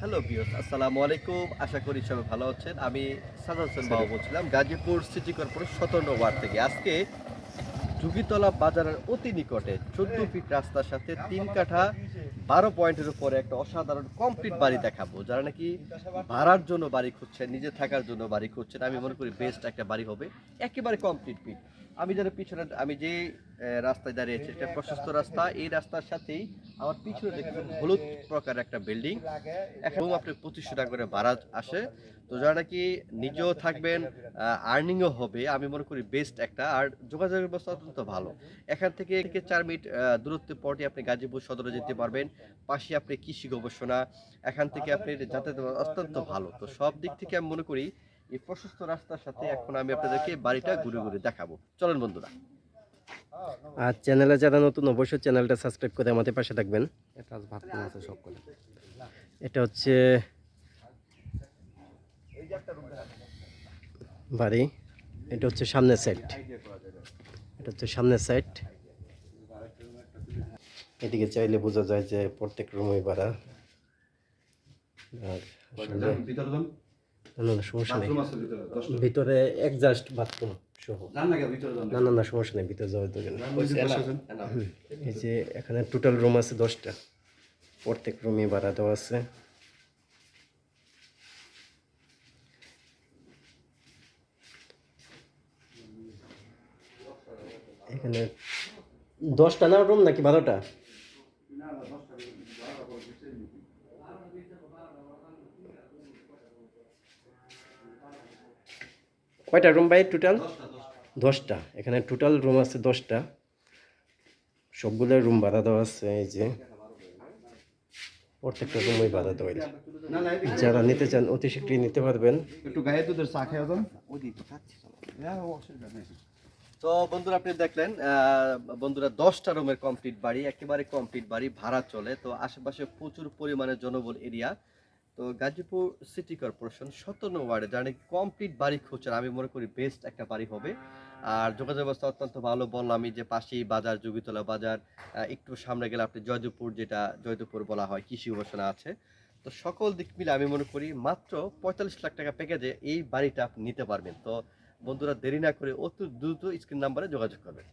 Hello বিয়স আসসালামু আলাইকুম আশা করি সবাই ভালো আছেন। আমি সাদা হোসেন বাবু বলছিলাম গাজীপুর সিটি কর্পোরেশন সতেরো ওয়ার্ড থেকে। আজকে যুগিতলা বাজারের অতি নিকটে চোদ্দ ফিট রাস্তার সাথে তিন কাঠা বারো পয়েন্টের উপরে একটা অসাধারণ কমপ্লিট বাড়ি দেখাবো যারা নাকি ভাড়ার জন্য বাড়ি খুঁজছেন নিজে থাকার জন্য বাড়ি খুঁজছেন। আমি মনে করি বেস্ট একটা বাড়ি হবে। একেবারে কমপ্লিট ফিট আমি যারা পিছনে আমি যে রাস্তায় দাঁড়িয়েছি এটা প্রশস্ত রাস্তা এই রাস্তার সাথেই আমার পিছনে দেখবেন হলুদ প্রকার একটা বিল্ডিং এখন আপনার পঁচিশশো টাকা করে ভাড়া আসে। তো যারা নাকি নিজেও থাকবেন আর্নিংও হবে আমি মনে করি বেস্ট একটা আর যোগাযোগের ব্যবস্থা অত্যন্ত ভালো। এখান থেকে চার মিনিট আহ, দূরত্বে পরটি আপনি গাজীপুর সদরে যেতে পারবেন পাশে আপনি কৃষি গবেষণা এখান থেকে আপনি যাতায়াত অত্যন্ত ভালো। তো সব দিক থেকে আমি মনে করি এই প্রশস্ত রাস্তার সাথে এখন আমি আপনাদেরকে বাড়িটা ঘুরে ঘুরে দেখাবো। চলেন বন্ধুরা। আর চ্যানেলে যারা নতুন অবশ্যই চ্যানেলটা সাবস্ক্রাইব করে আমাদের পাশে থাকবেন। এটা ভাত আছে সব করে এটা হচ্ছে বাড়ি। এটা হচ্ছে সামনের সাইড এটা হচ্ছে সামনের সাইড এদিকে চাইলে বোঝা যায় যে প্রত্যেক রুমই ভাড়া। আর না, না, সমস্যা নেই। ভিতরে দশটা। ভিতরে একজাস্ট বাথরুম সহ। না না না সমস্যা নেই ভিতরে যাওয়ার দরকার নেই। ওই যে পাশে যান। এই যে এখানে টোটাল রুম আছে দশটা। প্রত্যেক রুমে ভাড়া দেওয়া আছে। এখানে দশটা না রুম নাকি বারোটা? কয়টা রুম ভাই টোটাল দশটা এখানে টোটাল রুম আছে দশটা। সবগুলো রুম ভাড়া দেওয়া আছে এই যে। প্রত্যেকটা রুমই ভাড়া দেওয়া যারা নিতে চান অতি শীঘ্রই নিতে পারবেন। একটু গায়ে দুধের চা খেয়ে যান। হ্যাঁ অসুবিধা নেই। তো বন্ধুরা আপনি দেখলেন আহ, বন্ধুরা দশটা রুমের কমপ্লিট বাড়ি একেবারে কমপ্লিট বাড়ি ভাড়া চলে। তো আশেপাশে প্রচুর পরিমাণে জনবল এরিয়া তো গাজীপুর সিটি কর্পোরেশন সতেরো ওয়ার্ডে যারা কমপ্লিট বাড়ি খুঁজছেন আমি মনে করি বেস্ট একটা বাড়ি হবে। আর যোগাযোগ ব্যবস্থা অত্যন্ত ভালো, বললাম আমি যে পাশেই বাজার যোগীতলা বাজার একটু সামনে গেলে আপনি জয়দেবপুর যেটা জয়দেবপুর বলা হয়, কৃষি গবেষণা আছে। তো সকল দিক মিলে আমি মনে করি মাত্র পঁয়তাল্লিশ লাখ টাকা প্যাকেজে এই বাড়িটা আপনি নিতে পারবেন। তো বন্ধুরা দেরি না করে অতি দ্রুত স্ক্রিন নাম্বারে যোগাযোগ করবেন।